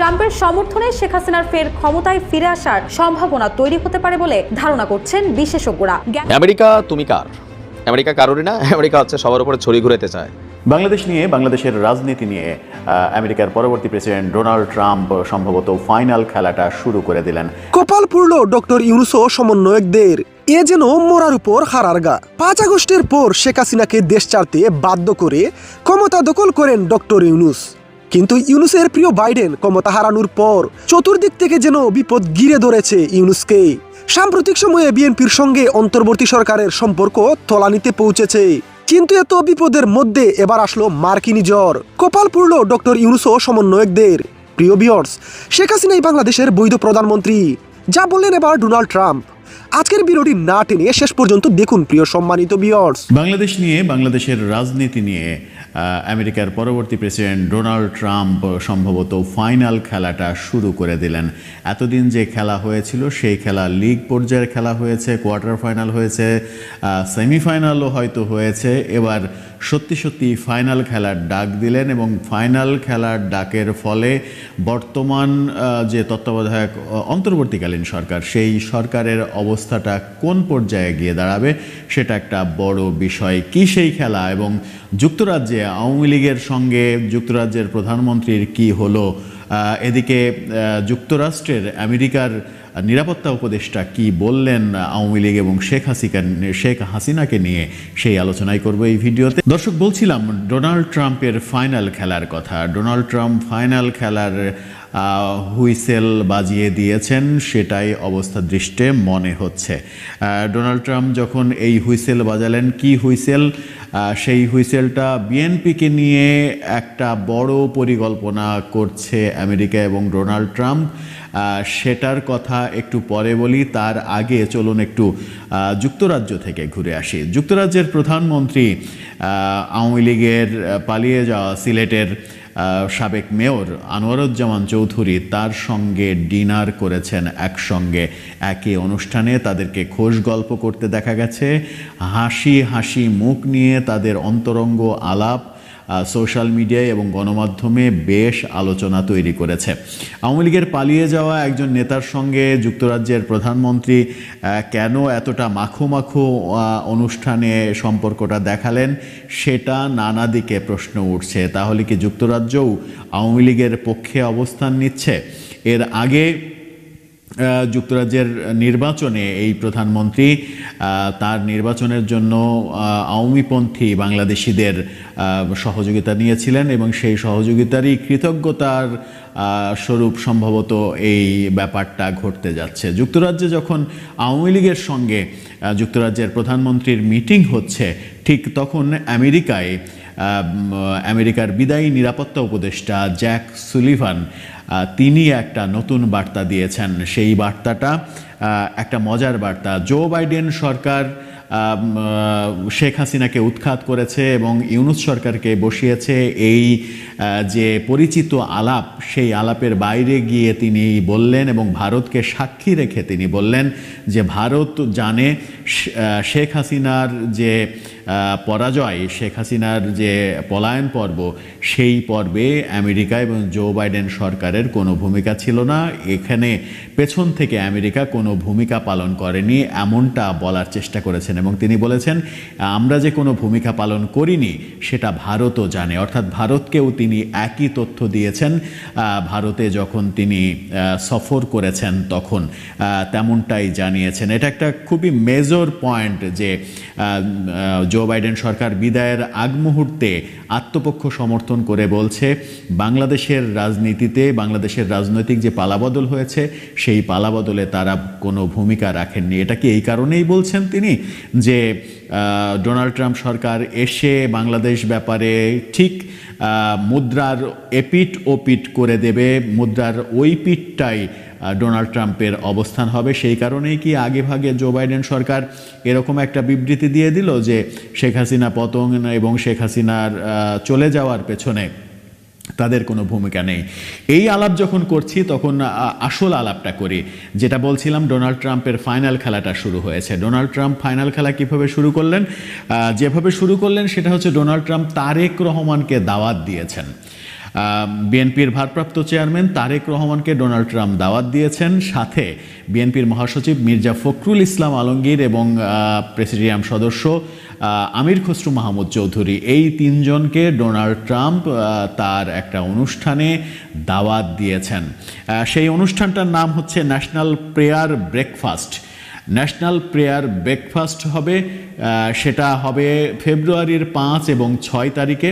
ট্রাম্পের সমর্থনে শেখ হাসিনার ফের ক্ষমতায় ফিরে আসার সম্ভাবনা তৈরি হতে পারে বলে ধারণা করছেন বিশেষজ্ঞরা। আমেরিকা তুমি কার? আমেরিকা কারোরই না আমেরিকা হচ্ছে সবার উপরে ছড়ি ঘুরেতে চায়। বাংলাদেশ নিয়ে বাংলাদেশের রাজনীতি নিয়ে আমেরিকার পরবর্তী প্রেসিডেন্ট ডোনাল্ড ট্রাম্প সম্ভবত ফাইনাল খেলাটা শুরু করে দিলেন। কপাল পুরল ডক্টর ইউনুসও সমন্বয়কদের এ যেন মরার উপর হারার গা। পাঁচ আগস্টের পর শেখ হাসিনাকে দেশ ছাড়তে বাধ্য করে ক্ষমতা দখল করেন ডক্টর ইউনুস। কিন্তু ইউনুসের প্রিয় বাইডেন ক্ষমতা হারানোর পর চতুর্দিক থেকে যেন বিপদ ঘিরে ধরেছে ইউনুসকে। সাম্প্রতিক সময়ে বিএনপির সঙ্গে অন্তর্বর্তী সরকারের সম্পর্ক তলানিতে পৌঁছেছে। কিন্তু এত বিপদের মধ্যে এবার আসলো মার্কিনী জ্বর। কপাল পুরল ডক্টর ইউনুসও সমন্বয়কদের। প্রিয় বিয়র্স শেখ হাসিনাই বাংলাদেশের বৈধ প্রধানমন্ত্রী। যা বললেন এবার ডোনাল্ড ট্রাম্প। আজকের ভিডিওটি না টেনে শেষ পর্যন্ত দেখুন, প্রিয় সম্মানিত বিয়র্স বাংলাদেশ নিয়ে, বাংলাদেশের রাজনীতি নিয়ে আমেরিকার পরবর্তী প্রেসিডেন্ট ডোনাল্ড ট্রাম্প সম্ভবত ফাইনাল খেলাটা শুরু করে দিলেন। এতদিন যে খেলা হয়েছিল, সেই খেলা লিগ পর্যায়ের খেলা হয়েছে, কোয়ার্টার ফাইনাল হয়েছে সেমিফাইনালও হয়তো হয়েছে। এবার সত্যি সত্যি ফাইনাল খেলার ডাক দিলেন এবং ফাইনাল খেলার ডাকের ফলে বর্তমান যে তত্ত্বাবধায়ক অন্তর্বর্তীকালীন সরকার, সেই সরকারের অবস্থাটা কোন পর্যায়ে গিয়ে দাঁড়াবে সেটা একটা বড় বিষয়। কি সেই খেলা এবং যুক্তরাজ্যে, আওয়ামী লীগের সঙ্গে যুক্তরাজ্যের প্রধানমন্ত্রীর কি হলো? এদিকে যুক্তরাষ্ট্রের আমেরিকার নিরাপত্তা উপদেষ্টা কি বললেন আওয়ামী লীগ এবং শেখ হাসিকা শেখ হাসিনাকে নিয়ে সেই আলোচনাই করব এই ভিডিওতে। দর্শক, বলছিলাম ডোনাল্ড ট্রাম্পের ফাইনাল খেলার কথা। ডোনাল্ড ট্রাম্প ফাইনাল খেলার হুইসেল বাজিয়ে দিয়েছেন, সেটাই অবস্থা দৃষ্টে মনে হচ্ছে। ডোনাল্ড ট্রাম্প যখন এই হুইসেল বাজালেন, কি হুইসেল? সেই হুইসেলটা বিএনপিকে নিয়ে একটা বড় পরিকল্পনা করছে আমেরিকা এবং ডোনাল্ড ট্রাম্প। সেটার কথা একটু পরে বলি, তার আগে চলুন একটু যুক্তরাজ্য থেকে ঘুরে আসি। যুক্তরাজ্যের প্রধানমন্ত্রী আওয়ামী লীগের পালিয়ে যাওয়া সিলেটের সাবেক মেয়র আনোয়ারুজ্জামান চৌধুরী তার সঙ্গে ডিনার করেছেন একসঙ্গে। একই অনুষ্ঠানে তাদেরকে খোশ গল্প করতে দেখা গেছে। হাসি হাসি মুখ নিয়ে তাদের অন্তরঙ্গ আলাপ সোশ্যাল মিডিয়ায় এবং গণমাধ্যমে বেশ আলোচনা তৈরি করেছে। আওয়ামী লীগের পালিয়ে যাওয়া একজন নেতার সঙ্গে যুক্তরাজ্যের প্রধানমন্ত্রী কেন এতটা মাখো মাখো অনুষ্ঠানে সম্পর্কটা দেখালেন, সেটা নানা দিকে প্রশ্ন উঠছে। তাহলে কি যুক্তরাজ্যও আওয়ামী লীগের পক্ষে অবস্থান নিচ্ছে? এর আগে যুক্তরাজ্যের নির্বাচনে এই প্রধানমন্ত্রী তার নির্বাচনের জন্য আওয়ামীপন্থী বাংলাদেশিদের সহযোগিতা নিয়েছিলেন এবং সেই সহযোগিতারই কৃতজ্ঞতার স্বরূপ সম্ভবত এই ব্যাপারটা ঘটতে যাচ্ছে। যুক্তরাজ্যে যখন আওয়ামী লীগের সঙ্গে যুক্তরাজ্যের প্রধানমন্ত্রীর মিটিং হচ্ছে, ঠিক তখন আমেরিকায় আমেরিকার বিদায়ী নিরাপত্তা উপদেষ্টা জ্যাক সুলিভান তিনি একটা নতুন বার্তা দিয়েছেন। সেই বার্তাটা একটা মজার বার্তা। জো বাইডেন সরকার শেখ হাসিনাকে উৎখাত করেছে এবং ইউনুস সরকারকে বসিয়েছে এই যে পরিচিত আলাপ, সেই আলাপের বাইরে গিয়ে তিনি বললেন এবং ভারতকে সাক্ষী রেখে তিনি বললেন যে ভারত জানে শেখ হাসিনার যে পরাজয়, শেখ হাসিনার যে পলায়ন পর্ব, সেই পর্বে আমেরিকা এবং জো বাইডেন সরকারের কোনো ভূমিকা ছিল না। এখানে পেছন থেকে আমেরিকা কোনো ভূমিকা পালন করেনি, এমনটা বলার চেষ্টা করেছেন এবং তিনি বলেছেন, আমরা যে কোনো ভূমিকা পালন করিনি, সেটা ভারতও জানে। অর্থাৎ ভারতকেও তিনি একই তথ্য দিয়েছেন ভারতে যখন তিনি সফর করেছেন তখন তেমনটাই জানিয়েছেন। এটা একটা খুবই মেজর পয়েন্ট যে জো বাইডেন সরকার বিদায়ের আগ মুহূর্তে আত্মপক্ষ সমর্থন করে বলছে, বাংলাদেশের রাজনীতিতে, বাংলাদেশের রাজনৈতিক যে পালাবদল হয়েছে, সেই পালাবদলে তারা কোনো ভূমিকা রাখেননি। এটা কি এই কারণেই বলছেন তিনি? যে ডোনাল্ড ট্রাম্প সরকার এসে বাংলাদেশ ব্যাপারে ঠিক মুদ্রার এপিট ওপিট করে দেবে মুদ্রার ওই পিঠটাই আহ, ডোনাল্ড ট্রাম্পের অবস্থান হবে। সেই কারণেই কি আগে ভাগে জো বাইডেন সরকার এরকম একটা বিবৃতি দিয়ে দিল যে শেখ হাসিনা পতন এবং শেখ হাসিনার চলে যাওয়ার পেছনে। তাদের কোনো ভূমিকা নেই। এই আলাপ যখন করছি, তখন আসল আলাপটা করি। যেটা বলছিলাম, ডোনাল্ড ট্রাম্পের ফাইনাল খেলাটা শুরু হয়েছে। ডোনাল্ড ট্রাম্প ফাইনাল খেলা কীভাবে শুরু করলেন? যেভাবে শুরু করলেন, সেটা হচ্ছে ডোনাল্ড ট্রাম্প তারেক রহমানকে দাওয়াত দিয়েছেন। বিএনপির ভারপ্রাপ্ত চেয়ারম্যান তারেক রহমানকে ডোনাল্ড ট্রাম্প দাওয়াত দিয়েছেন। সাথে বিএনপির মহাসচিব মির্জা ফখরুল ইসলাম আলমগীর এবং প্রেসিডিয়াম সদস্য আমির খসরু মাহমুদ চৌধুরী। এই তিনজনকে ডোনাল্ড ট্রাম্প তার একটা অনুষ্ঠানে দাওয়াত দিয়েছেন। সেই অনুষ্ঠানটার নাম হচ্ছে National Prayer Breakfast. National Prayer Breakfast হবে সেটা হবে ফেব্রুয়ারির পাঁচ এবং ছয় তারিখে।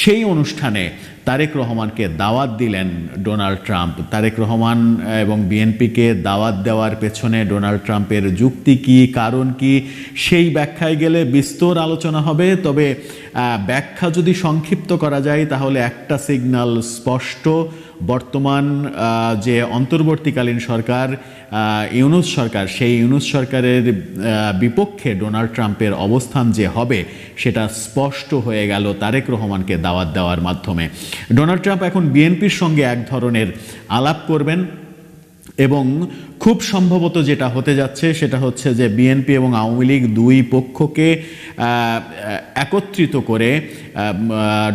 সেই অনুষ্ঠানে তারেক রহমানকে দাওয়াত দিলেন ডোনাল্ড ট্রাম্প। তারেক রহমান এবং বিএনপিকে দাওয়াত দেওয়ার পেছনে ডোনাল্ড ট্রাম্পের যুক্তি কি, কারণ কি, সেই ব্যাখ্যায় গেলে বিস্তর আলোচনা হবে। তবে ব্যাখ্যা যদি সংক্ষিপ্ত করা যায়, তাহলে একটা সিগন্যাল স্পষ্ট। বর্তমান যে অন্তর্বর্তীকালীন সরকার ইউনুস সরকার, সেই ইউনুস সরকারের বিপক্ষে ডোনাল্ড ট্রাম্পের অবস্থান যে হবে, সেটা স্পষ্ট হয়ে গেল তারেক রহমানকে দাওয়াত দেওয়ার মাধ্যমে। ডোনাল্ড ট্রাম্প এখন বিএনপির সঙ্গে এক ধরনের আলাপ করবেন এবং খুব সম্ভবত যেটা হতে যাচ্ছে সেটা হচ্ছে যে বিএনপি এবং আওয়ামী লীগ দুই পক্ষকে একত্রিত করে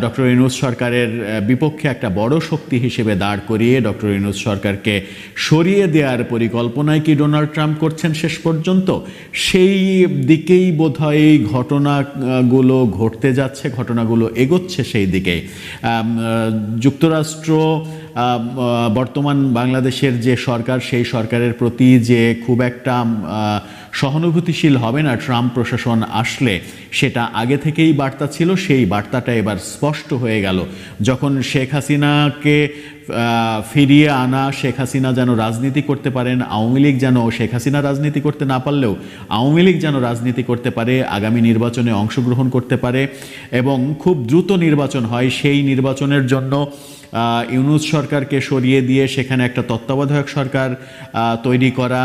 ডক্টর ইনুস সরকারের বিপক্ষে একটা বড় শক্তি হিসেবে দাঁড় করিয়ে ডক্টর ইনুস সরকারকে সরিয়ে দেওয়ার পরিকল্পনায় কি ডোনাল্ড ট্রাম্প করছেন শেষ পর্যন্ত? সেই দিকেই বোধহয় এই ঘটনাগুলো ঘটতে যাচ্ছে, ঘটনাগুলো এগোচ্ছে সেই দিকে। যুক্তরাষ্ট্র বর্তমান বাংলাদেশের যে সরকার, সেই সরকারের প্রতি যে খুব একটা সহানুভূতিশীল হবে না ট্রাম্প প্রশাসন আসলে, সেটা আগে থেকেই বার্তা ছিল, সেই বার্তাটা এবার স্পষ্ট হয়ে গেল। যখন শেখ হাসিনাকে ফিরিয়ে আনা, শেখ হাসিনা যেন রাজনীতি করতে পারেন, আওয়ামী লীগ যেন শেখ হাসিনা রাজনীতি করতে না পারলেও, আওয়ামী লীগ যেন রাজনীতি করতে পারে, আগামী নির্বাচনে অংশগ্রহণ করতে পারে, এবং খুব দ্রুত নির্বাচন হয় সেই নির্বাচনের জন্য ইউনুস সরকারকে সরিয়ে দিয়ে সেখানে একটা তত্ত্বাবধায়ক সরকার তৈরি করা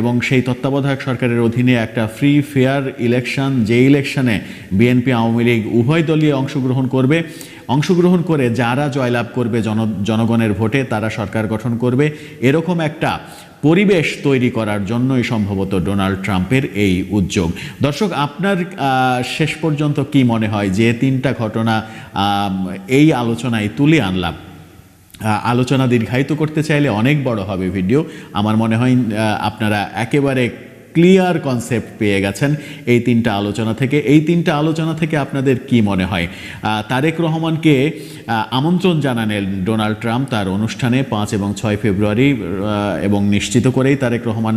এবং সেই তত্ত্বাবধায়ক সরকারের অধীনে একটা ফ্রি ফেয়ার ইলেকশন যে ইলেকশনে বিএনপি, আওয়ামী লীগ উভয় দলীয় অংশগ্রহণ করবে। অংশগ্রহণ করে যারা জয়লাভ করবে জন, জনগণের ভোটে, তারা সরকার গঠন করবে। এরকম একটা পরিবেশ তৈরি করার জন্যই সম্ভবত ডোনাল্ড ট্রাম্পের এই উদ্যোগ। দর্শক, আপনার শেষ পর্যন্ত কি মনে হয় যে তিনটা ঘটনা এই আলোচনায় তুলে আনলাম? আলোচনা দীর্ঘায়িত করতে চাইলে অনেক বড় হবে ভিডিও আমার মনে হয় আপনারা একেবারে ক্লিয়ার কনসেপ্ট পেয়ে গেছেন এই তিনটা আলোচনা থেকে। এই তিনটা আলোচনা থেকে আপনাদের কি মনে হয়? তারেক রহমানকে আমন্ত্রণ জানালেন ডোনাল্ড ট্রাম্প তার অনুষ্ঠানে পাঁচ এবং ছয় ফেব্রুয়ারি এবং নিশ্চিত করেই তারেক রহমান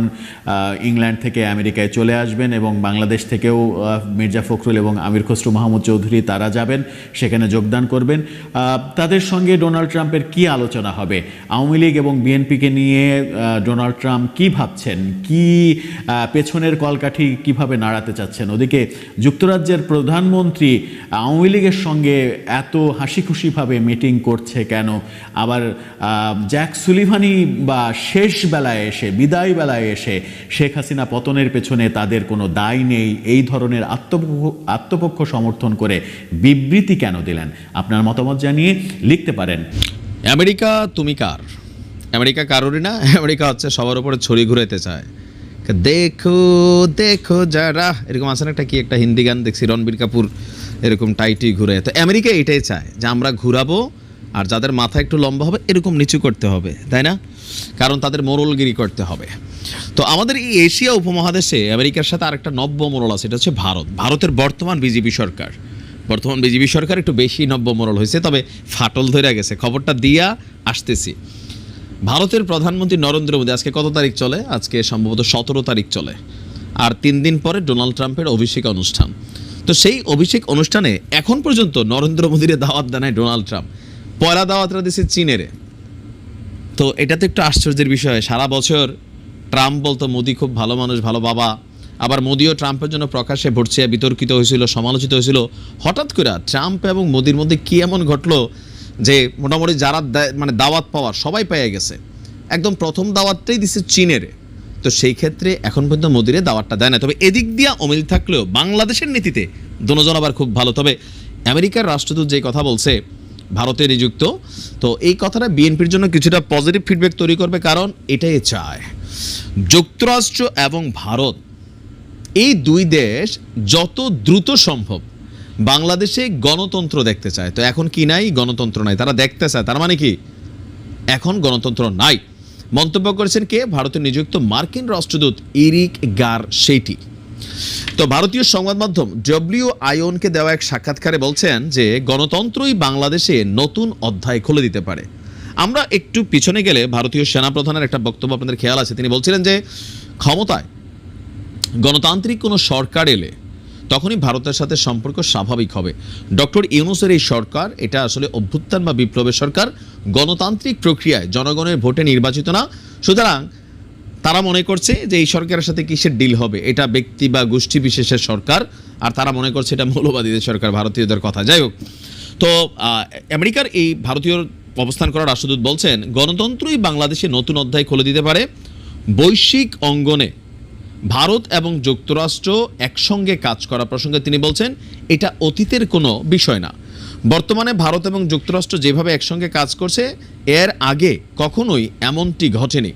ইংল্যান্ড থেকে আমেরিকায় চলে আসবেন এবং বাংলাদেশ থেকেও মির্জা ফখরুল এবং আমির খসরু মাহমুদ চৌধুরী তারা যাবেন, সেখানে যোগদান করবেন। তাদের সঙ্গে ডোনাল্ড ট্রাম্পের কি আলোচনা হবে? আওয়ামী লীগ এবং বিএনপিকে নিয়ে ডোনাল্ড ট্রাম্প কি ভাবছেন? কি পেছনের কলকাঠি কীভাবে নাড়াতে চাচ্ছেন? ওদিকে যুক্তরাজ্যের প্রধানমন্ত্রী আওয়ামী লীগের সঙ্গে এত হাসি খুশিভাবে মিটিং করছে কেন? আবার জ্যাক সুলিভানি বা শেষ বেলায় এসে, বিদায় বেলায় এসে শেখ হাসিনা পতনের পেছনে তাদের কোনো দায় নেই? এই ধরনের আত্মপক্ষ আত্মপক্ষ সমর্থন করে বিবৃতি কেন দিলেন? আপনার মতামত জানিয়ে লিখতে পারেন। আমেরিকা, তুমি কার? আমেরিকা কারোরই না, আমেরিকা হচ্ছে সবার উপরে ছড়ি ঘুরাইতে চায়। দেখো দেখো যারা, এরকম আছে একটা কি একটা হিন্দি গান দেখছি, রণবীর কাপুর, এরকম টাইটি ঘুরে। তো আমেরিকা এটাই চায় যে আমরা ঘুরাবো আর যাদের মাথা একটু লম্বা হবে, এরকম নিচু করতে হবে, তাই না? কারণ তাদের মোরলগিরি করতে হবে। তো আমাদের এই এশিয়া উপমহাদেশে আমেরিকার সাথে আরেকটা নব্য মোরল আছে, এটা হচ্ছে ভারত। ভারতের বর্তমান বিজেপি সরকার। বর্তমান বিজেপি সরকার একটু বেশি নব্য মোরল হয়েছে, তবে ফাটল ধরে গেছে। খবরটা দিয়া আসতেছি। ভারতের প্রধানমন্ত্রী নরেন্দ্র মোদী, আজকে কত তারিখ চলে? আজকে সম্ভবত সতেরো তারিখ চলে। আর তিন দিন পরে ডোনাল্ড ট্রাম্পের অভিষেক অনুষ্ঠান। তো সেই অভিষেক অনুষ্ঠানে এখন পর্যন্ত নরেন্দ্র মোদীর দাওয়াত দেনায় ডোনাল্ড ট্রাম্প। পয়লা দাওয়াতরা দিচ্ছে চীনেরে। তো এটা তো একটু আশ্চর্যের বিষয়। সারা বছর ট্রাম্প বলতো, মোদি খুব ভালো মানুষ, ভালো বাবা। আবার মোদিও ট্রাম্পের জন্য প্রকাশ্যে ভোট বিতর্কিত হয়েছিল, সমালোচিত হয়েছিল। হঠাৎ করে ট্রাম্প এবং মোদির মধ্যে কি এমন ঘটলো? যে মোটামুটি যারা মানে দাওয়াত পাওয়ার সবাই পেয়ে গেছে। একদম প্রথম দাওয়াতটাই দিছে চীনের। তো সেই ক্ষেত্রে এখন পর্যন্ত মোদিরে দাওয়াতটা দেয় না তবে এদিক দিয়ে অমিল থাকলেও বাংলাদেশের নীতিতে দোনোজন আবার খুব ভালো। তবে আমেরিকার রাষ্ট্রদূত যে কথা বলছে, ভারতে নিযুক্ত, তো এই কথাটা বিএনপির জন্য কিছুটা পজিটিভ ফিডব্যাক তৈরি করবে কারণ এটাই চায়। যুক্তরাষ্ট্র এবং ভারত, এই দুই দেশ যত দ্রুত সম্ভব বাংলাদেশে গণতন্ত্র দেখতে চায়। তো এখন কি নাই? গণতন্ত্র নাই। তারা দেখতে চায়। তার মানে কি? এখন গণতন্ত্র নাই। মন্তব্য করেছেন কে? ভারতে নিযুক্ত মার্কিন রাষ্ট্রদূত ইরিক গার সেইটি। তো ভারতীয় সংবাদ মাধ্যম ডব্লিউ আইওনকে দেওয়া এক সাক্ষাৎকারে বলছেন যে, গণতন্ত্রই বাংলাদেশে নতুন অধ্যায় খুলে দিতে পারে। আমরা একটু পিছনে গেলে ভারতীয় সেনাপ্রধানের একটা বক্তব্য আপনাদের খেয়াল আছে। তিনি বলছিলেন যে, ক্ষমতায় গণতান্ত্রিক কোনো সরকার এলে তখনই ভারতের সাথে সম্পর্ক স্বাভাবিক হবে। ডক্টর ইউনুসের এই সরকার, এটা আসলে অভ্যুত্থান বা বিপ্লবের সরকার, গণতান্ত্রিক প্রক্রিয়ায় জনগণের ভোটে নির্বাচিত না। সুতরাং তারা মনে করছে যে এই সরকারের সাথে কিসের ডিল হবে? এটা ব্যক্তি বা গোষ্ঠী বিশেষের সরকার, আর তারা মনে করছে এটা মৌলবাদীদের সরকার, ভারতীয়দের কথা। যাই হোক, তো আমেরিকার এই ভারতীয় অবস্থান করা রাষ্ট্রদূত বলছেন, গণতন্ত্রই বাংলাদেশে নতুন অধ্যায় খুলে দিতে পারে। বৈশ্বিক অঙ্গনে ভারত এবং যুক্তরাষ্ট্র একসঙ্গে কাজ করা প্রসঙ্গে তিনি বলছেন, এটা অতীতের কোনো বিষয় না। বর্তমানে ভারত এবং যুক্তরাষ্ট্র যেভাবে একসঙ্গে কাজ করছে, এর আগে কখনোই এমনটি ঘটেনি।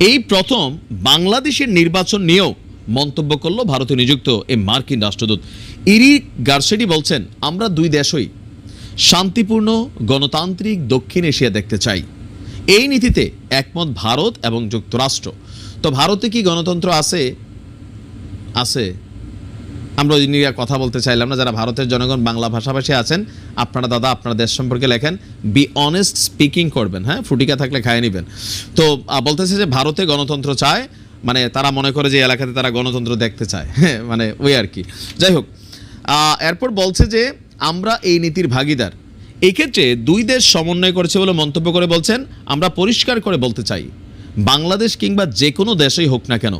এই প্রথম বাংলাদেশের নির্বাচন নিয়েও মন্তব্য করল ভারতে নিযুক্ত এই মার্কিন রাষ্ট্রদূত। ইরি গার্সেডি বলছেন, আমরা দুই দেশই শান্তিপূর্ণ, গণতান্ত্রিক দক্ষিণ এশিয়া দেখতে চাই। এই নীতিতে একমত ভারত এবং যুক্তরাষ্ট্র। তো ভারতে কি গণতন্ত্র আছে? আছে। আমরা ওই নিয়ে কথা বলতে চাইলাম না, যারা ভারতের জনগণ বাংলা ভাষাভাষী আছেন, আপনারা দাদা, আপনার দেশ সম্পর্কে লেখেন বি অনেস্ট স্পিকিং করবেন হ্যাঁ? ফুটিকা থাকলে খায় নেবেন। তো বলতেছে যে ভারতে গণতন্ত্র চায় মানে তারা মনে করে যে এলাকাতে তারা গণতন্ত্র দেখতে চায় হ্যাঁ? মানে ওই আর কি। যাই হোক এরপর বলছে যে আমরা এই নীতির ভাগিদার। এক্ষেত্রে দুই দেশ সমন্বয় করেছে বলে মন্তব্য করে বলছেন, আমরা পরিষ্কার করে বলতে চাই। বাংলাদেশ কিংবা যে কোনো দেশেই হোক না কেন,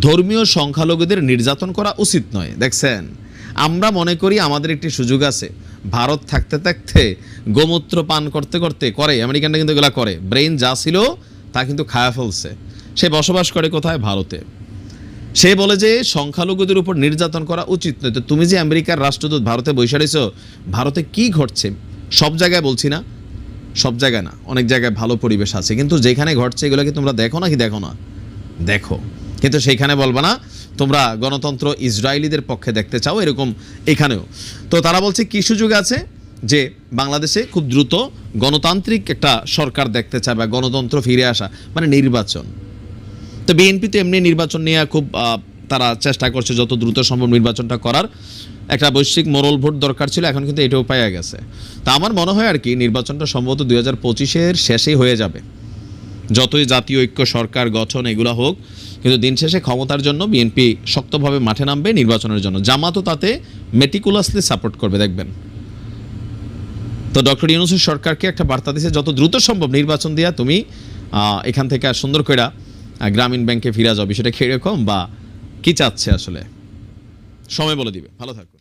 ধর্মীয় সংখ্যালঘুদের নির্যাতন করা উচিত নয়। দেখছেন? আমরা মনে করি আমাদের একটি সুযোগ আছে। ভারত থাকতে থাকতে গোমূত্র পান করতে করতে করে, আমেরিকানরা কিন্তু এগুলা করে। ব্রেইন যা ছিল, তা কিন্তু খায়া ফেলছে। সে বসবাস করে কোথায়? ভারতে। সে বলে যে সংখ্যালঘুদের উপর নির্যাতন করা উচিত নয়। তো তুমি যে আমেরিকার রাষ্ট্রদূত ভারতে রয়েছো, ভারতে কি ঘটছে? সব জায়গায় বলছি না। সব জায়গায় না, অনেক জায়গায় ভালো পরিবেশ আছে। কিন্তু যেখানে ঘটছে এগুলো কি তোমরা দেখো নাকি দেখো না? দেখো। কিন্তু সেইখানে বলবা না, তোমরা গণতন্ত্র ইসরায়েলিদের পক্ষে দেখতে চাও এরকম এখানেও। তো তারা বলছে কি সুযোগ আছে যে বাংলাদেশে খুব দ্রুত গণতান্ত্রিক একটা সরকার দেখতে চায় বা গণতন্ত্র ফিরে আসা মানে নির্বাচন। তো বিএনপি তো এমনি নির্বাচন নিয়ে খুব তারা চেষ্টা করছে যত দ্রুত সম্ভব নির্বাচনটা করার। একটা বৈশ্বিক মোরল ভোট দরকার ছিল, এখন কিন্তু এটাও পাওয়া গেছে। তা আমার মনে হয় আর কি, নির্বাচনটা সম্ভবত দুই হাজার পঁচিশের শেষেই হয়ে যাবে। যতই জাতীয় ঐক্য সরকার, গঠন এগুলো হোক, কিন্তু দিন শেষে ক্ষমতার জন্য বিএনপি শক্তভাবে মাঠে নামবে নির্বাচনের জন্য। জামাতও তাতে মেটিকুলাসলি সাপোর্ট করবে, দেখবেন। তো ডক্টর ইউনুসের সরকারকে একটা বার্তা দিছে, যত দ্রুত সম্ভব নির্বাচন দিয়া তুমি এখান থেকে সুন্দর করে গ্রামীণ ব্যাংকে ফিরা যাও, বিষয়টা খেয়ে কম বা কি চাচ্ছে আসলে? সময় বলে দিবে। ভালো থাকুন